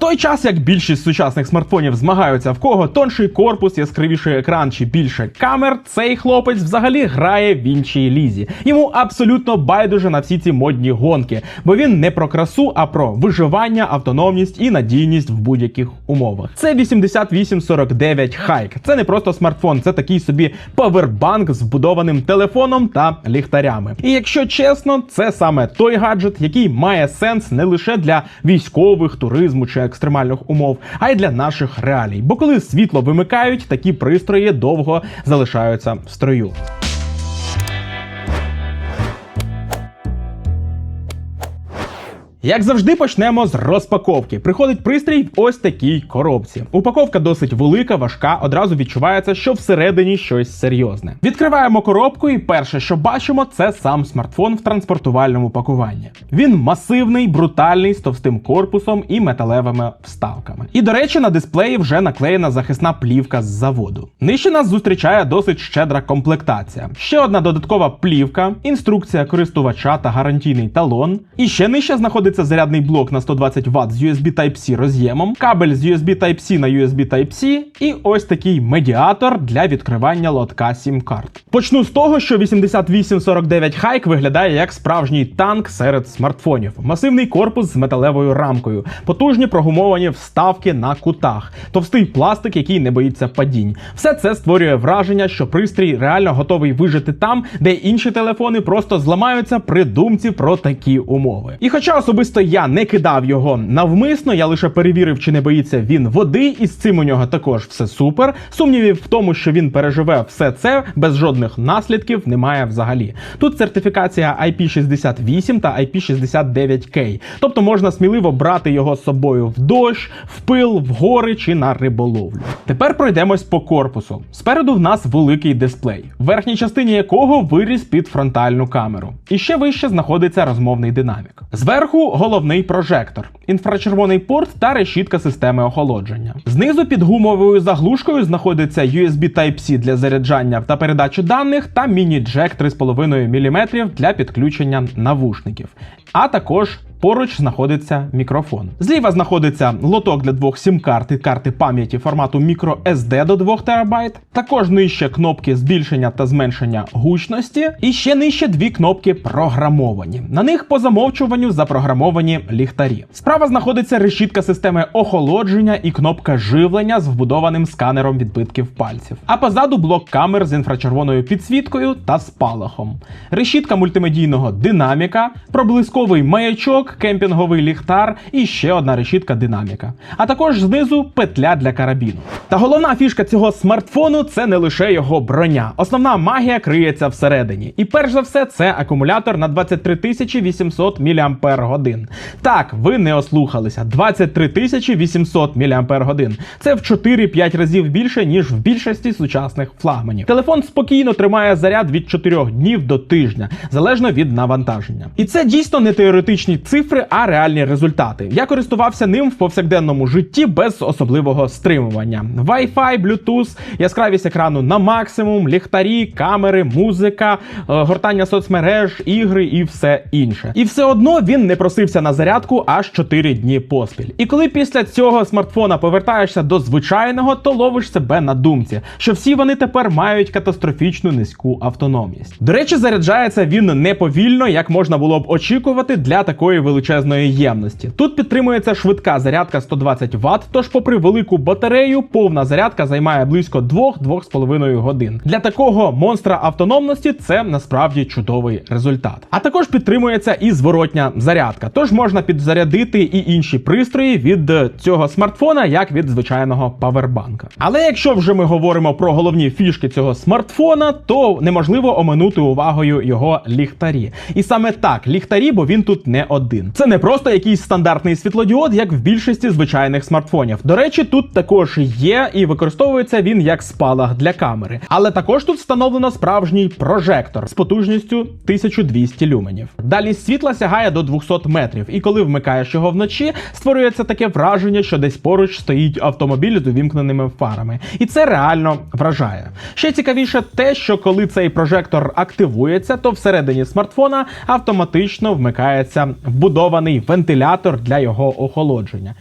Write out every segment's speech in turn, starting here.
Той час, як більшість сучасних смартфонів змагаються в кого тонший корпус, яскравіший екран чи більше камер, цей хлопець взагалі грає в іншій лізі. Йому абсолютно байдуже на всі ці модні гонки, бо він не про красу, а про виживання, автономність і надійність в будь-яких умовах. Це 8849 Hike. Це не просто смартфон, це такий собі павербанк з вбудованим телефоном та ліхтарями. І якщо чесно, це саме той гаджет, який має сенс не лише для військових, туризму чи екстремальних умов, а й для наших реалій. Бо коли світло вимикають, такі пристрої довго залишаються в строю. Як завжди, почнемо з розпаковки. Приходить пристрій в ось такій коробці. Упаковка досить велика, важка. Одразу відчувається, що всередині щось серйозне. Відкриваємо коробку, і перше, що бачимо, це сам смартфон в транспортувальному пакуванні. Він масивний, брутальний, з товстим корпусом і металевими вставками. І до речі, на дисплеї вже наклеєна захисна плівка з заводу. Нижче нас зустрічає досить щедра комплектація. Ще одна додаткова плівка, інструкція користувача та гарантійний талон. І ще нижче знаходиться зарядний блок на 120 Вт з USB Type-C роз'ємом, кабель з USB Type-C на USB Type-C і ось такий медіатор для відкривання лотка SIM карт. Почну з того, що 8849 Hike виглядає як справжній танк серед смартфонів. Масивний корпус з металевою рамкою, потужні прогумовані вставки на кутах, товстий пластик, який не боїться падінь. Все це створює враження, що пристрій реально готовий вижити там, де інші телефони просто зламаються при думці про такі умови. І хоча особисто я не кидав його навмисно, я лише перевірив, чи не боїться він води, і з цим у нього також все супер. Сумнівів в тому, що він переживе все це без жодних наслідків, немає взагалі. Тут сертифікація IP68 та IP69K, тобто можна сміливо брати його з собою в дощ, в пил, в гори чи на риболовлю. Тепер пройдемось по корпусу. Спереду в нас великий дисплей, в верхній частині якого виріс під фронтальну камеру. І ще вище знаходиться розмовний динамік. Зверху головний прожектор, інфрачервоний порт та решітка системи охолодження. Знизу під гумовою заглушкою знаходиться USB Type-C для заряджання та передачі даних та міні-джек 3,5 мм для підключення навушників. А також Поруч знаходиться мікрофон. Зліва знаходиться лоток для двох сім-карт і карти пам'яті формату microSD до 2 ТБ. Також нижче кнопки збільшення та зменшення гучності. І ще нижче дві кнопки програмовані. На них по замовчуванню запрограмовані ліхтарі. Справа знаходиться решітка системи охолодження і кнопка живлення з вбудованим сканером відбитків пальців. А позаду блок камер з інфрачервоною підсвіткою та спалахом. Решітка мультимедійного динаміка, проблисковий маячок кемпінговий ліхтар і ще одна решітка динаміка. А також знизу петля для карабіну. Та головна фішка цього смартфону це не лише його броня. Основна магія криється всередині. І перш за все, це акумулятор на 23 800 мАч. Так, ви не ослухалися. 23 800 мАч. Це в 4-5 разів більше, ніж в більшості сучасних флагманів. Телефон спокійно тримає заряд від 4 днів до тижня, залежно від навантаження. І це дійсно не теоретичні цифри, а реальні результати. Я користувався ним в повсякденному житті без особливого стримування. Wi-Fi, Bluetooth, яскравість екрану на максимум, ліхтарі, камери, музика, е, гортання соцмереж, ігри і все інше. І все одно він не просився на зарядку аж 4 дні поспіль. І коли після цього смартфона повертаєшся до звичайного, то ловиш себе на думці, що всі вони тепер мають катастрофічну низьку автономність. До речі, заряджається він не повільно, як можна було б очікувати для такої величезної ємності. Тут підтримується швидка зарядка 120 Вт, тож, попри велику батарею, повна зарядка займає близько 2-2,5 годин. Для такого монстра автономності це насправді чудовий результат. А також підтримується і зворотня зарядка, тож можна підзарядити і інші пристрої від цього смартфона, як від звичайного павербанка. Але якщо вже ми говоримо про головні фішки цього смартфона, то неможливо оминути увагою його ліхтарі. І саме так, ліхтарі, бо він тут не один. Це не просто якийсь стандартний світлодіод, як в більшості звичайних смартфонів. До речі, тут також є і використовується він як спалах для камери. Але також тут встановлено справжній прожектор з потужністю 1200 люменів. Дальність світла сягає до 200 метрів, і коли вмикаєш його вночі, створюється таке враження, що десь поруч стоїть автомобіль з увімкненими фарами. І це реально вражає. Ще цікавіше те, що коли цей прожектор активується, то всередині смартфона автоматично вмикається вбудований вентилятор для його охолодження.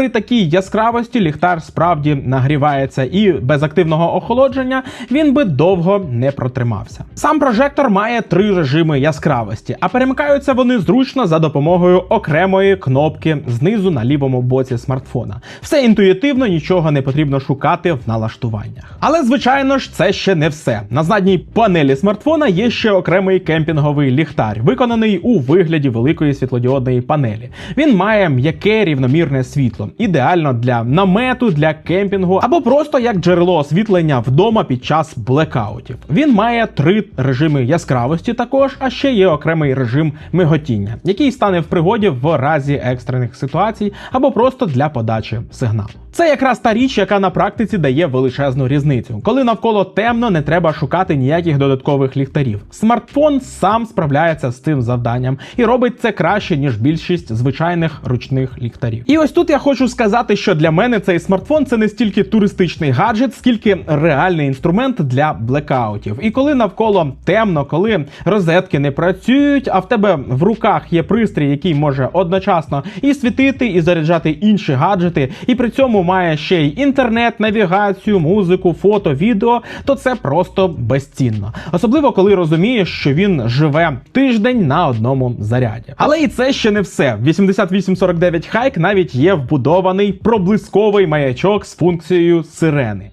При такій яскравості ліхтар справді нагрівається, і без активного охолодження він би довго не протримався. Сам прожектор має три режими яскравості, а перемикаються вони зручно за допомогою окремої кнопки знизу на лівому боці смартфона. Все інтуїтивно, нічого не потрібно шукати в налаштуваннях. Але звичайно ж, це ще не все. На задній панелі смартфона є ще окремий кемпінговий ліхтар, виконаний у вигляді великої світлодіодної панелі. Він має м'яке рівномірне світло, ідеально для намету, для кемпінгу або просто як джерело освітлення вдома під час блекаутів. Він має три режими яскравості також, а ще є окремий режим миготіння, який стане в пригоді в разі екстрених ситуацій або просто для подачі сигналу. Це якраз та річ, яка на практиці дає величезну різницю. Коли навколо темно, не треба шукати ніяких додаткових ліхтарів. Смартфон сам справляється з цим завданням і робить це краще ніж більшість звичайних ручних ліхтарів. І ось тут я хочу сказати, що для мене цей смартфон це не стільки туристичний гаджет, скільки реальний інструмент для блекаутів. І коли навколо темно, коли розетки не працюють, а в тебе в руках є пристрій, який може одночасно і світити, і заряджати інші гаджети, і при цьому має ще й інтернет, навігацію, музику, фото, відео, то це просто безцінно. Особливо коли розумієш, що він живе тиждень на одному заряді. Але і це ще не все. 8849 Hike навіть є вбудований проблисковий маячок з функцією сирени.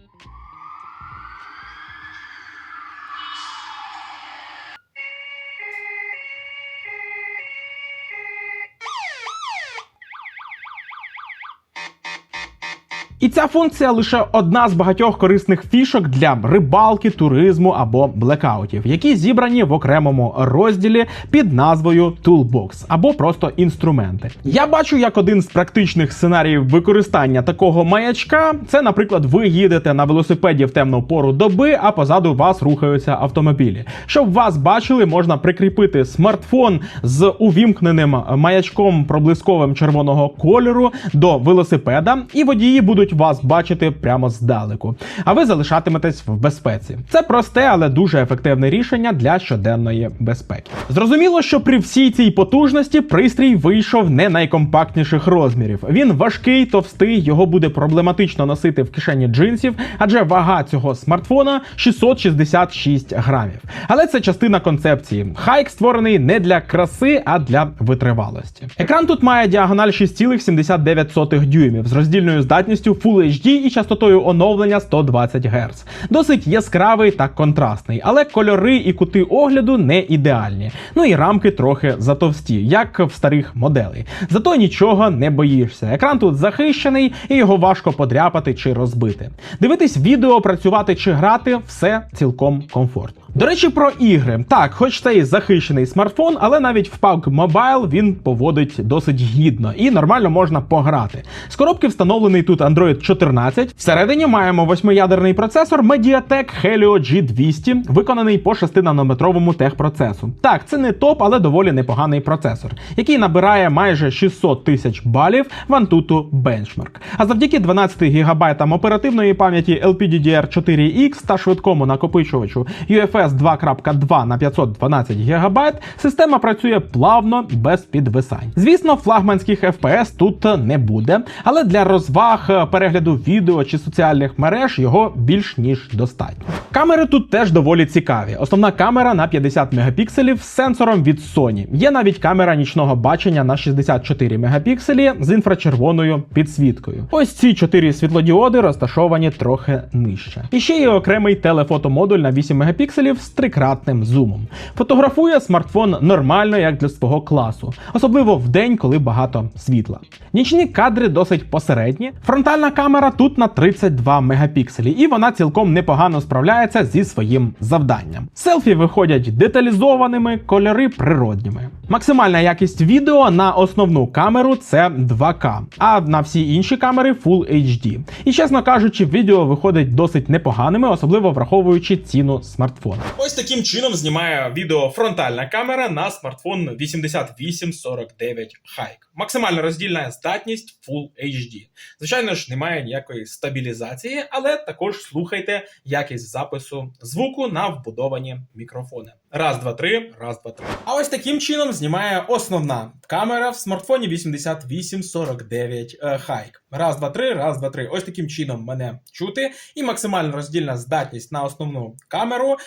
І ця функція лише одна з багатьох корисних фішок для рибалки, туризму або блекаутів, які зібрані в окремому розділі під назвою Toolbox або просто інструменти. Я бачу як один з практичних сценаріїв використання такого маячка. Це, наприклад, ви їдете на велосипеді в темну пору доби, а позаду вас рухаються автомобілі. Щоб вас бачили, можна прикріпити смартфон з увімкненим маячком проблисковим червоного кольору до велосипеда, і водії будуть вас бачити прямо здалеку. А ви залишатиметесь в безпеці. Це просте, але дуже ефективне рішення для щоденної безпеки. Зрозуміло, що при всій цій потужності пристрій вийшов не найкомпактніших розмірів. Він важкий, товстий, його буде проблематично носити в кишені джинсів, адже вага цього смартфона 666 грамів. Але це частина концепції. Хайк створений не для краси, а для витривалості. Екран тут має діагональ 6,79 дюймів з роздільною здатністю Full HD і частотою оновлення 120 Гц. Досить яскравий та контрастний, але кольори і кути огляду не ідеальні. Ну і рамки трохи затовсті, як в старих моделей. Зато нічого не боїшся. Екран тут захищений і його важко подряпати чи розбити. Дивитись відео, працювати чи грати все цілком комфортно. До речі, про ігри. Так, хоч це і захищений смартфон, але навіть в PUBG Mobile він поводить досить гідно і нормально можна пограти. З коробки встановлений тут Android 14. Всередині маємо восьмиядерний процесор Mediatek Helio G200, виконаний по 6-нанометровому техпроцесу. Так, це не топ, але доволі непоганий процесор, який набирає майже 600 тисяч балів в Antutu Benchmark. А завдяки 12 ГБ оперативної пам'яті LPDDR4X та швидкому накопичувачу UFS 2.2 на 512 ГБ система працює плавно без підвисань. Звісно, флагманських FPS тут не буде, але для розваг, перегляду відео чи соціальних мереж його більш ніж достатньо. Камери тут теж доволі цікаві. Основна камера на 50 мегапікселів з сенсором від Sony. Є навіть камера нічного бачення на 64 мегапікселі з інфрачервоною підсвіткою. Ось ці чотири світлодіоди розташовані трохи нижче. І ще є окремий телефотомодуль на 8 мегапікселів з трикратним зумом. Фотографує смартфон нормально, як для свого класу, особливо в день, коли багато світла. Нічні кадри досить посередні. Фронтальна камера тут на 32 мегапікселі, і вона цілком непогано справляється зі своїм завданням. Селфі виходять деталізованими, кольори природніми. Максимальна якість відео на основну камеру це 2К, а на всі інші камери Full HD. І чесно кажучи, відео виходить досить непоганими, особливо враховуючи ціну смартфона. Ось таким чином знімає відео фронтальна камера на смартфон 8849 Hike. Максимальна роздільна здатність Full HD. Звичайно ж, немає ніякої стабілізації, але також слухайте якість запису звуку на вбудовані мікрофони. Раз, два, три, раз, два, три. А ось таким чином знімає основна камера в смартфоні 8849 е, Hike. Раз, два, три, раз, два, три. Ось таким чином мене чути. І максимальна роздільна здатність на основну камеру.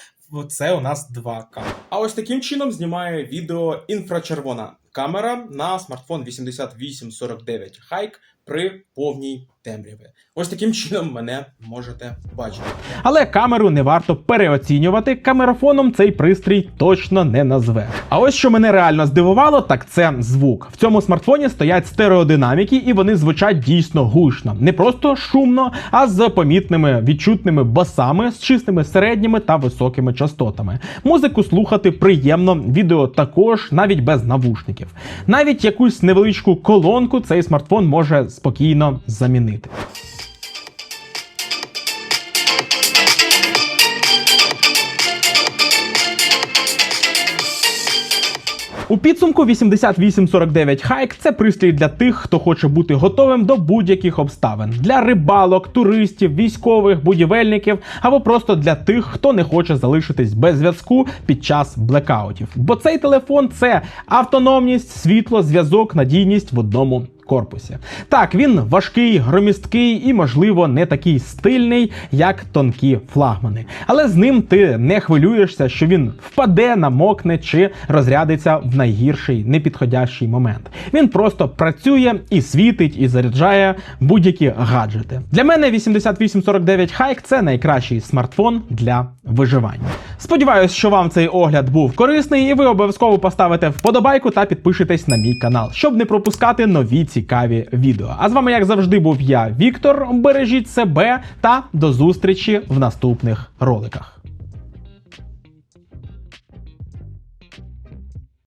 Це у нас 2К. А ось таким чином знімає відео інфрачервона камера на смартфон 8849 Hike при повній темряві. Ось таким чином мене можете бачити. Але камеру не варто переоцінювати. Камерафоном цей пристрій точно не назве. А ось що мене реально здивувало, так це звук. В цьому смартфоні стоять стереодинаміки, і вони звучать дійсно гучно. Не просто шумно, а з помітними відчутними басами, з чистими середніми та високими частотами. Музику слухати приємно, відео також, навіть без навушників. Навіть якусь невеличку колонку цей смартфон може спокійно замінити. У підсумку 8849 Hike – це пристрій для тих, хто хоче бути готовим до будь-яких обставин для рибалок, туристів, військових, будівельників або просто для тих, хто не хоче залишитись без зв'язку під час блекаутів. Бо цей телефон це автономність, світло, зв'язок, надійність в одному. Корпусі так, він важкий, громісткий і, можливо, не такий стильний, як тонкі флагмани. Але з ним ти не хвилюєшся, що він впаде, намокне чи розрядиться в найгірший непідходящий момент. Він просто працює і світить, і заряджає будь-які гаджети. Для мене 8849 Hike – це найкращий смартфон для виживання. Сподіваюсь, що вам цей огляд був корисний, і ви обов'язково поставите вподобайку та підпишитесь на мій канал, щоб не пропускати нові цікаві відео. А з вами, як завжди, був я, Віктор. Бережіть себе та до зустрічі в наступних роликах.